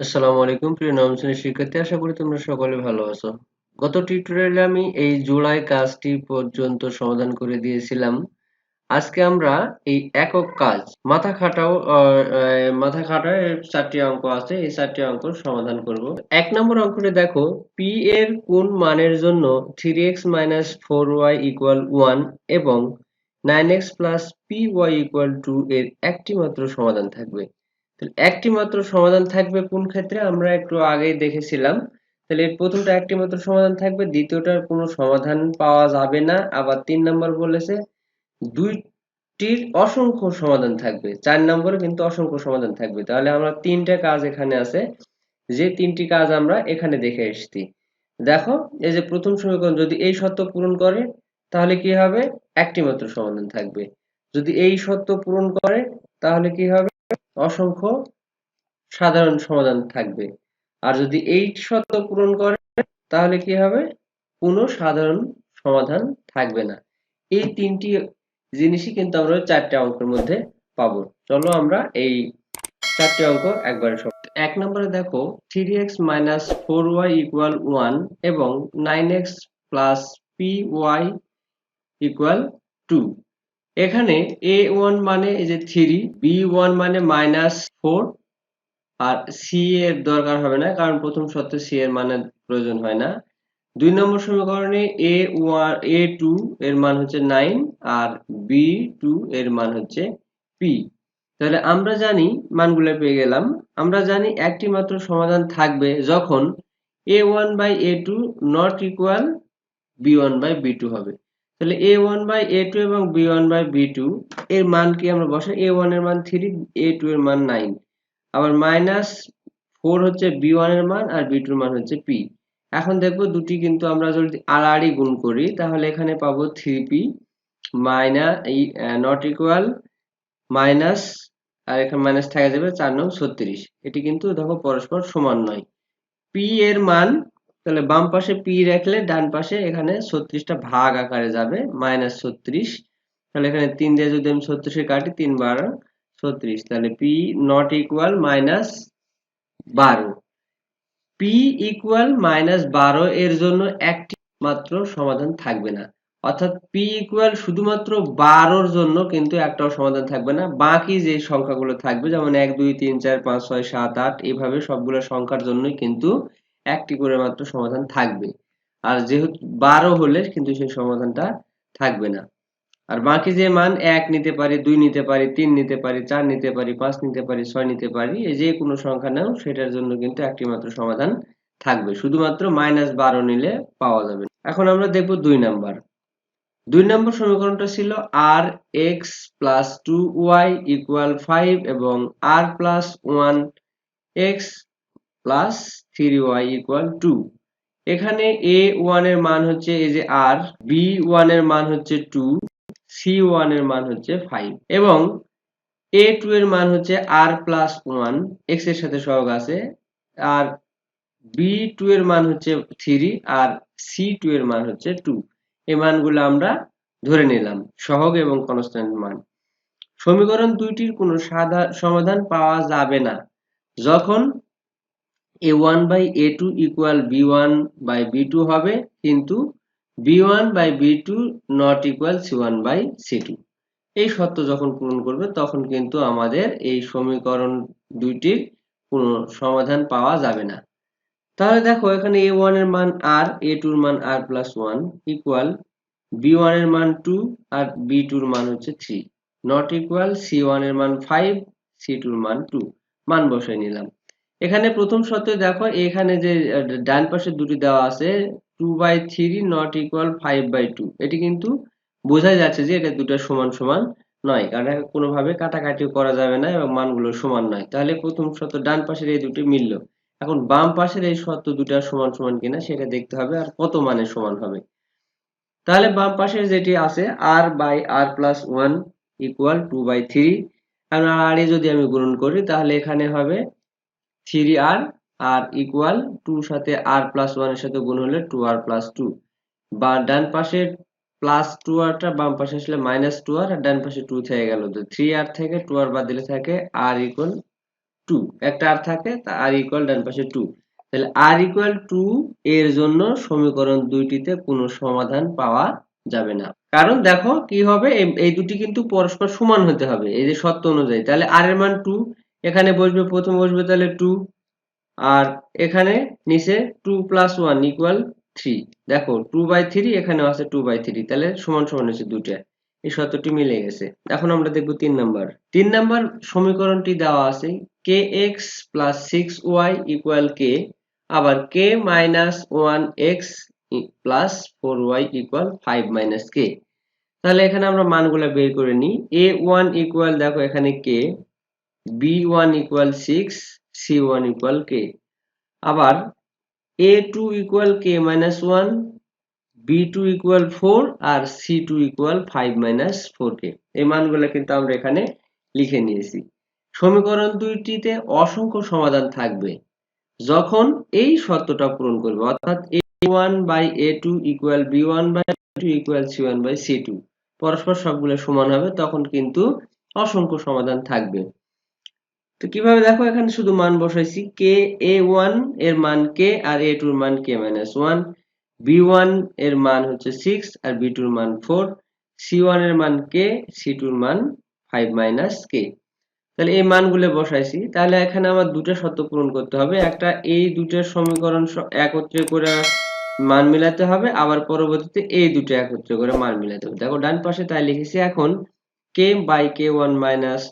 আসসালামু আলাইকুম, প্রিয় নবম শ্রেণির শিক্ষার্থী। আশা করি তোমরা সকলে ভালো আছো। গত টিউটোরিয়ালে আমি এই জোড়ায় কাজটি পর্যন্ত সমাধান করে দিয়েছিলাম। আজকে আমরা এই একক কাজ, মাথা খাটাও মাথা খাটায় চারটি অঙ্ক আছে, এই চারটি অঙ্ক সমাধান করব। এক নম্বর অঙ্কটি দেখো পি এর কোন মানের জন্য three x minus four y equal one এবং nine x plus p y equal two এর একটি মাত্র সমাধান থাকবে। তাহলে একটি মাত্র সমাধান থাকবে কোন ক্ষেত্রে? আমরা একটু আগেই দেখেছিলাম। তাহলে প্রথমটা একটি মাত্র সমাধান থাকবে, দ্বিতীয়টার কোনো সমাধান পাওয়া যাবে না। আবার তিন নম্বর বলেছে, দুইটির অসংখ্য সমাধান থাকবে। চার নম্বরে কিন্তু অসংখ্য সমাধান থাকবে। তাহলে আমরা তিনটা কাজ এখানে আছে। যে তিনটি কাজ আমরা এখানে দেখে এসেছি। দেখো, এই যে প্রথম সমীকরণ, যদি এই শর্ত পূরণ করে, তাহলে কি হবে? একটি মাত্র সমাধান থাকবে। যদি এই শর্ত পূরণ করে, তাহলে কি হবে? অসংখ্য সাধারণ সমাধান থাকবে। আর যদি এই শর্ত পূরণ করে, তাহলে কি হবে? কোনো সাধারণ সমাধান থাকবে না। এই তিনটি জিনিসই কিন্তু আমরা চারটে অঙ্কের মধ্যে পাবো। চলো আমরা এই চারটি অঙ্ক একবারে সব এক নম্বরে দেখো three x minus four y equal one এবং nine x plus p y equal two এখানে এ ওয়ান মানে এই যে থ্রি বি ওয়ান মানে মাইনাস ফোর আর সি এর দরকার হবে না, কারণ প্রথম শর্তে সি এর মানে প্রয়োজন হয় না। দুই নম্বর সমীকরণে এ ওয়ান এ টু এর মান হচ্ছে নাইন আর বি টু এর মান হচ্ছে পি তাহলে আমরা জানি মানগুলো পেয়ে গেলাম। আমরা জানি একটি মাত্র সমাধান থাকবে যখন a one by a two not equal b one by b two হবে। তাহলে a one by a two এবং b one by b two এর মান কি আমরা বসাই? এ ওয়ানের মান থ্রি এ টু এর মান নাইন আবার মাইনাস ফোর হচ্ছে বি ওয়ানের মান আর বি টুর মান হচ্ছে পি এখন দেখব দুটি কিন্তু আমরা যদি আড়াআড়ি গুণ করি, তাহলে এখানে পাবো three p minus not equal minus আর এখানে মাইনাস থাকা যাবে চার নং ছত্রিশ। এটি কিন্তু দেখো পরস্পর সমান নয়। পি এর মান তাহলে বাম পাশে পি রাখলে ডান পাশে এখানে ছত্রিশটা ভাগ আকারে যাবে মাইনাস ছত্রিশ। তাহলে এখানে তিন দিয়ে যদি আমি ছত্রিশে কাটি, তিন বারো, ছত্রিশ। তাহলে পি নট ইকুয়াল মাইনাস বারো। পি ইকুয়াল মাইনাস বারো এর জন্য একটি মাত্র সমাধান থাকবে না। অর্থাৎ পি ইকুয়াল শুধুমাত্র বারোর জন্য কিন্তু একটাও সমাধান থাকবে না। বাকি যে সংখ্যাগুলো থাকবে, যেমন এক, দুই, তিন, চার, পাঁচ, ছয়, সাত, আট, এভাবে সবগুলো সংখ্যার জন্যই কিন্তু একটি করে মাত্র সমাধান থাকবে। আর যেহেতু বারো হলে কিন্তু সেই সমাধানটা থাকবে না। আর বাকি যে মান এক নিতে পারি, দুই নিতে পারি, তিন নিতে পারি, চার নিতে পারি, পাঁচ নিতে পারি, ছয় নিতে পারি যে কোনো সংখ্যা নাও, সেটার জন্য কিন্তু একটি মাত্র সমাধান থাকবে। শুধুমাত্র মাইনাস বারো নিলে পাওয়া যাবে এখন আমরা দেখব দুই নাম্বার। দুই নম্বর সমীকরণটা ছিল r x plus two y equal five এবং r plus one x plus three y equal two এখানে এ ওয়ানের মান হচ্ছে এই যে আর বি ওয়ানের মান হচ্ছে টু সি ওয়ানের মান হচ্ছে ফাইভ এবং এ টু এর মান হচ্ছে আর প্লাস ওয়ান এক্সের সাথে সহগ আছে, আর বি টু এর মান হচ্ছে থ্রি আর সি টু এর মান হচ্ছে টু এই মানগুলো আমরা ধরে নিলাম, সহগ এবং কনস্ট্যান্ট মান। সমীকরণ দুইটির কোনো সমাধান পাওয়া যাবে না। যখন a one by a two equal b one by b two হবে, কিন্তু b one by b two not equal c one by c two এই সত্য যখন পূরণ করবে, তখন কিন্তু আমাদের এই সমীকরণ দুইটির কোনো সমাধান পাওয়া যাবে না। তাহলে দেখো, এখানে এ ওয়ানের মান আর এ টুর মান r plus one equal b মান টু আর বি টুর মান হচ্ছে থ্রি নট ইকুয়াল সি ওয়ানের মান ফাইভ সি টুর মান টু মান বসাই নিলাম। এখানে প্রথম শর্তে দেখো, এখানে যে ডান পাশে দুটি দেওয়া আছে two by three not equal five by two এটি কিন্তু বোঝাই যাচ্ছে যে এটা দুটো সমান সমান নয়, কারণ কোনোভাবে কাটাকাটি করা যাবে না এবং মানগুলো সমান নয়। তাহলে প্রথম শর্ত ডান পাশের এই দুটি মিলল। এখন বাম পাশের এই শর্ত দুটা সমান সমান কিনা সেটা দেখতে হবে আর কত মানে সমান হবে। তাহলে বাম পাশের যেটি আছে r by r plus one equal two by three আর যদি আমি গুণন করি, তাহলে এখানে হবে থ্রি আর আর ইকুয়াল টু সাথে আর প্লাস ওয়ানের সাথে গুণ হলে টু আর প্লাস টু বা ডান পাশে প্লাস টু আরটা বাম পাশে আসলে মাইনাস টু আর ডান পাশে টু থেকে গেল। তো থ্রি আর থেকে টু আর বাদ দিলে থাকে আর ইকুয়াল টু একটা আর থাকে, তা আর ইকুয়াল ডান পাশে টু তাহলে আর ইকুয়াল টু এর জন্য সমীকরণ দুইটিতে কোনো সমাধান পাওয়া যাবে না। কারণ দেখো কি হবে, এই- দুটি কিন্তু পরস্পর সমান হতে হবে, এই যে সত্য অনুযায়ী। তাহলে আর এর মান টু এখানে বসবে, প্রথম বসবে তাহলে টু আর এখানে নিচে two plus one equal three দেখো টু বাই থ্রি এখানেও আছে টু বাই থ্রি তাহলে সমান সমান হচ্ছে দুটা এই সত্যটি মিলে গেছে। এখন আমরা দেখব তিন নাম্বার তিন নাম্বার সমীকরণটি দেওয়া আছে k x plus six y equal k আবার k minus one x plus four y equal five minus k তাহলে এখানে আমরা মানগুলো বের করে নিই। এ ওয়ান ইকুয়াল দেখো এখানে k b one equal six c one equal k আবার a two equal k minus one b two equal four R c two equal five minus four k এই মানগুলো কিন্তু আমরা এখানে লিখে নিয়েছি। সমীকরণ দুইটিতে অসংখ্য সমাধান থাকবে। যখন এই সত্যটা পূরণ করবে, অর্থাৎ a one by a two equal b one by two equal c one by c two পরস্পর সবগুলো সমান হবে, তখন কিন্তু অসংখ্য সমাধান থাকবে। তো কীভাবে দেখো, এখানে শুধু মান বসাইছি কে এ ওয়ানের মান কে আর এ টুর মান কে মাইনাস ওয়ান বি ওয়ানের মান হচ্ছে সিক্স আর বি টুর মান ফোর সি ওয়ানের মান কে সি টুর মান ফাইভ মাইনাস কে তাহলে এই মানগুলো বসাইছি, তাহলে এখানে আমার দুটো শর্ত পূরণ করতে হবে, একটা এই দুটোর সমীকরণ একত্রে করে মান মিলাতে হবে, আবার পরবর্তীতে এই দুটো একত্রে করে মান মিলাতে হবে। দেখো ডান পাশে তাই লিখেছি এখন k by k one minus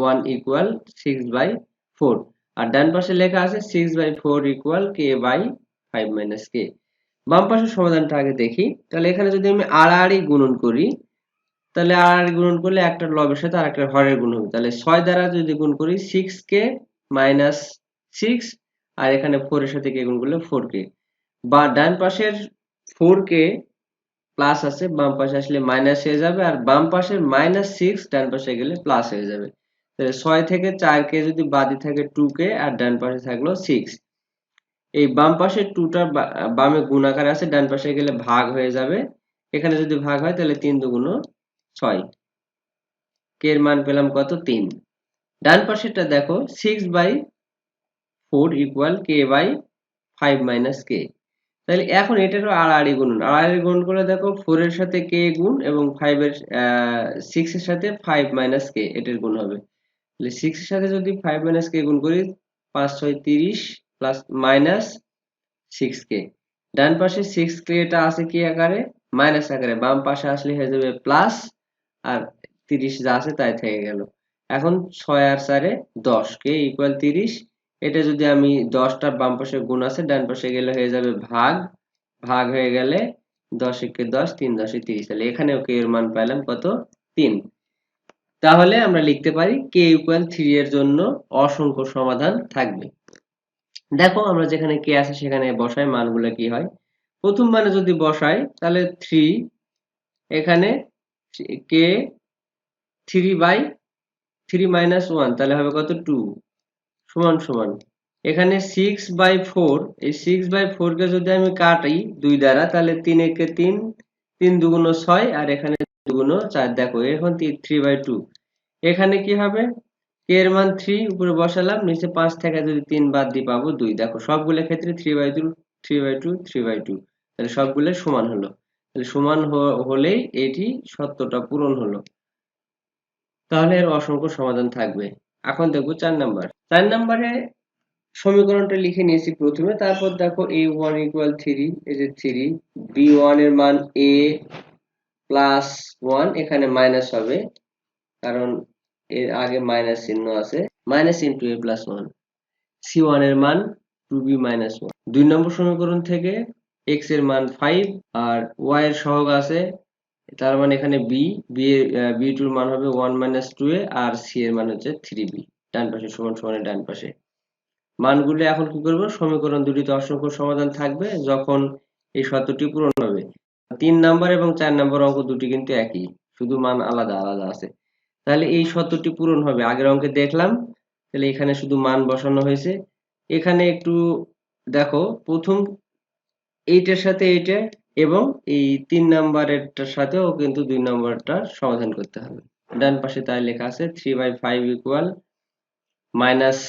one equal six by four আর ডান পাশে লেখা আছে six by four equal k by five minus k বাম পাশের সমাধানটা আগে দেখি। তাহলে এখানে যদি আমি আড়াআড়ি গুণন করি, তাহলে আড়াআড়ি গুণন করলে একটা লবের সাথে আর একটা হরের গুণ হবে। তাহলে ছয় দ্বারা যদি গুণ করি সিক্স কে মাইনাস সিক্স আর এখানে ফোর এর সাথে কে গুণ করলে ফোর কে বা ডান পাশের ফোর কে প্লাস আছে, বাম পাশে আসলে মাইনাস হয়ে যাবে, আর বাম পাশের মাইনাস সিক্স ডান পাশে গেলে প্লাস হয়ে যাবে। তাহলে ছয় থেকে চার কে যদি বাদি থাকে টু কে আর ডান পাশে থাকল সিক্স এই বাম পাশের টুটা বামে গুণ গুণাকার আছে, ডান পাশে গেলে ভাগ হয়ে যাবে। এখানে যদি ভাগ হয় তাহলে তিন দুগুণ ছয়। কে এর মান পেলাম কত? তিন। ডান পাশেটা দেখো six by four equal k by five minus k তাহলে এখন এটারও আড়াআড়ি গুণন। আড়াআড়ি গুণ করে দেখো ফোর এর সাথে কে গুণ এবং ফাইভ এর সিক্স এর সাথে ফাইভ মাইনাস কে এটার গুণ হবে। তাহলে সিক্স এর সাথে যদি ফাইভ মাইনাস কে গুণ করি, পাঁচ, ছয়, তিরিশ প্লাস মাইনাস সিক্স কে ডান পাশে সিক্স কে এটা আছে কি আকারে? মাইনাস আকারে। বাম পাশে আসলে হয়ে যাবে প্লাস আর তিরিশ যা আছে তাই থেকে গেল। এখন ছয় আর চারে দশ কে ইকুয়াল তিরিশ। এটা যদি আমি দশটার বাম পাশে গুণ আছে, ডান পাশে গেলে হয়ে যাবে ভাগ। ভাগ হয়ে গেলে দশ একে দশ, তিন দশে তিরিশ। তাহলে এখানেও কে এর মান পাইলাম কত? তিন। তাহলে আমরা লিখতে পারি কে ইকুয়াল থ্রি এর জন্য অসংখ্য সমাধান থাকবে। দেখো আমরা যেখানে কে আছে সেখানে বসাই মানগুলো কি হয়? প্রথম মানে যদি বসাই, তাহলে থ্রি এখানে k three by three minus one তাহলে হবে কত? টু সমান সমান। এখানে সিক্স বাই ফোর এই সিক্স বাই ফোর কে যদি আমি কাটি দুই দ্বারা, তাহলে তিন একে তিন তিন দুগুণ ছয়, আর এখানে দুগুণ চার, দেখো এখন থ্রি বাই টু এখানে কি হবে? কে এর মান থ্রি উপরে বসালাম, নিচে পাঁচ থেকে যদি তিন বাদ দিয়ে পাবো দুই। দেখো, সবগুলো ক্ষেত্রে three by two three by two three by two তাহলে সবগুলো সমান হলো। তাহলে সমান হলেই এটি সত্যটা পূরণ হলো। তাহলে এর অসংখ্য সমাধান থাকবে। এখন দেখব চার নাম্বার। চার নাম্বারে সমীকরণটা লিখে নিয়েছি প্রথমে, তারপর দেখো এ ওয়ান ইকুয়াল থ্রি এই যে থ্রি বি ওয়ানের মান এ প্লাস ওয়ান এখানে মাইনাস হবে, কারণ এর আগে মাইনাস চিহ্ন আছে। Minus into a plus one C ওয়ানের মান টু বি মাইনাস ওয়ান দুই নম্বর সমীকরণ থেকে এক্সের মান ফাইভ আর ওয়াই এর সহগ আছে, তার মানে এখানে বি বি বি টুর মান হবে ওয়ান মাইনাস টু এ আর সি এর মান হচ্ছে থ্রি বি ডান পাশে, সমান সমানের ডান পাশে। মানগুলো এখন কি করব? সমীকরণ দুটিতে অসংখ্য সমাধান থাকবে, যখন এই শর্তটি পূরণ হবে। তিন নাম্বার এবং চার নাম্বার অঙ্ক দুটি কিন্তু একই, শুধু মান আলাদা আলাদা আছে। তাহলে এই শর্তটি পূরণ হবে। আগের অঙ্কে দেখলাম, তাহলে এখানে শুধু মান বসানো হয়েছে। এখানে একটু দেখো, প্রথম এইটার সাথে এইটা এবং এই তিন নাম্বারেরটার সাথেও কিন্তু দুই নাম্বারটা সমাধান করতে হবে। ডান পাশে তাই লেখা আছে three by five equal minus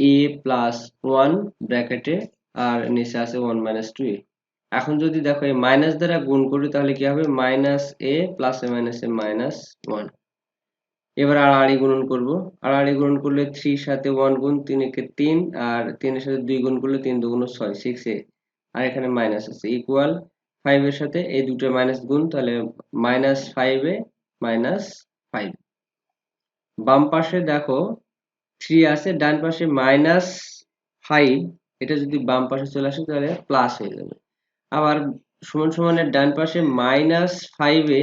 a plus one ব্র্যাকেটে আর নিচে আছে ওয়ান মাইনাস টু এ এখন যদি দেখো এই মাইনাস দ্বারা গুণ করি, তাহলে কি হবে? Minus a plus a minus a minus one এবার আড়াআড়ি গুণন করব। আড়াআড়ি গুণন করলে থ্রি সাথে ওয়ান গুণ তিন একে তিন, আর তিনের সাথে দুই গুণ করলে তিন দুগুণ ছয় সিক্স এ আর এখানে মাইনাস আছে। ইকুয়াল ফাইভ এর সাথে এই দুটো মাইনাস গুণ, তাহলে minus five a minus five বাম পাশে দেখো থ্রি আছে, ডান পাশে মাইনাস ফাইভ এটা যদি বাম পাশে চলে আসে, তাহলে প্লাস হয়ে যাবে। আবার সমান সমানের ডান পাশে মাইনাস ফাইভে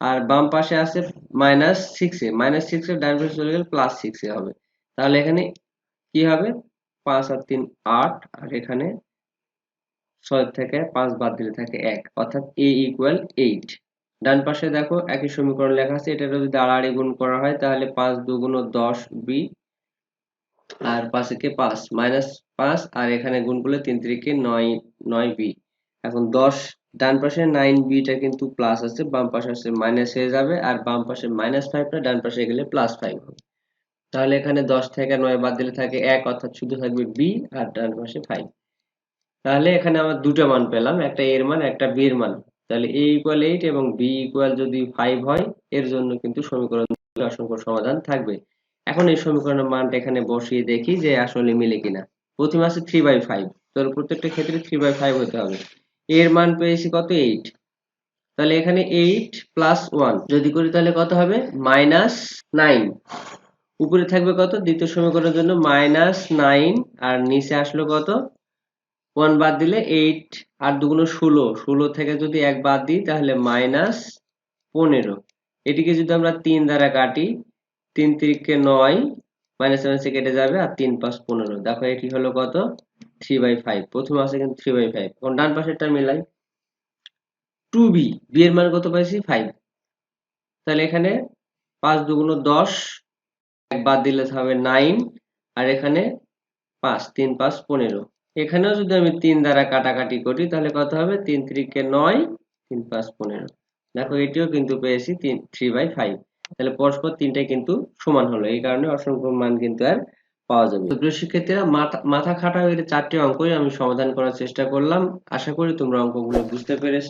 আর বাম পাশে আছে মাইনাস সিক্সে মাইনাস সিক্স এর ডান পাশে চলে গেলে প্লাস সিক্সে হবে। তাহলে এখানে কি হবে? পাঁচ আর তিন আট, আর এখানে ছয় থেকে পাঁচ বাদ দিলে থাকে এক, অর্থাৎ এ ইকুয়াল এইট ডান পাশে দেখো একই সমীকরণ লেখা আছে, এটা যদি আড়াআড়ি গুণ করা হয়, তাহলে পাঁচ দুগুণ দশ বি আর পাঁচ একে পাঁচ? মাইনাস পাঁচ, আর এখানে গুণ করলে তিন তিরিকে নয় নয় বি এখন দশ, ডান পাশে নাইন বিটা কিন্তু প্লাস আছে, বাম পাশে আছে মাইনাস হয়ে যাবে, আর বাম পাশে মাইনাস ফাইভটা ডান পাশে গেলে প্লাস ফাইভ হবে। তাহলে এখানে দশ থেকে নয় বাদ দিলে থাকে এক, অর্থাৎ শুধু থাকবে বি আর ডান পাশে ফাইভ তাহলে এখানে আমরা দুটো মান পেলাম, একটা এর মান, একটা বি এর মান। তাহলে এ ইকুয়াল এইট এবং বি ইকুয়াল যদি ফাইভ হয়, এর জন্য কিন্তু সমীকরণ অসংখ্য সমাধান থাকবে। এখন এই সমীকরণের মানটা এখানে বসিয়ে দেখি যে আসলে মিলে কিনা। প্রথমে আছে থ্রি বাই ফাইভ তাহলে প্রত্যেকটা ক্ষেত্রে থ্রি বাই ফাইভ হতে হবে। এর মান পেয়েছি কত এইট তাহলে এখানে এইট প্লাস ওয়ান যদি করি তাহলে কত হবে? মাইনাস নাইন উপরে থাকবে কত? দ্বিতীয় সমীকরণের জন্য মাইনাস নাইন আর নিচে আসলো কত? ওয়ান বাদ দিলে এইট আর দুগুণ ষোলো। ষোলো থেকে যদি এক বাদ দিই, তাহলে মাইনাস পনেরো। এটিকে যদি আমরা তিন দ্বারা কাটি, তিন তিরিকে নয় মাইনাস মাইনাসে কেটে যাবে, আর তিন পাঁচ পনেরো। দেখো এটি হলো কত? থ্রি বাই ফাইভ প্রথম আছে কিন্তু থ্রি বাই ফাইভ এখন ডান পাশেরটা মিলাই টু বি এর মান কত পাইছি? ফাইভ তাহলে এখানে পাঁচ দুগুণ দশ, এক বাদ দিলে হবে নাইন আর এখানে পাঁচ, তিন, পাঁচ, পনেরো। এখানেও যদি আমি তিন দ্বারা কাটাকাটি করি, তাহলে কত হবে? তিন ত্রিকে নয়, তিন, পাঁচ, পনেরো। দেখো, এটিও কিন্তু পেয়েছি তিন থ্রি বাই ফাইভ তাহলে পরস্পর তিনটাই কিন্তু সমান হলো। এই কারণে অসংখ্য মান কিন্তু আর পাওয়া যাবে। প্রিয় শিক্ষার্থীরা মাথা খাটা হয়ে চারটি অঙ্কই আমি সমাধান করার চেষ্টা করলাম। আশা করি তোমরা অঙ্কগুলো বুঝতে পেরেছ।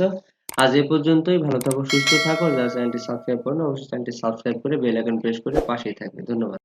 আজ এ পর্যন্তই। ভালো থাকো, সুস্থ থাকো। যারা চ্যানেলটি সাবস্ক্রাইব করো অবশ্যই চ্যানেলটি সাবস্ক্রাইব করে বেল আইকন প্রেস করে পাশেই থাকবে। ধন্যবাদ।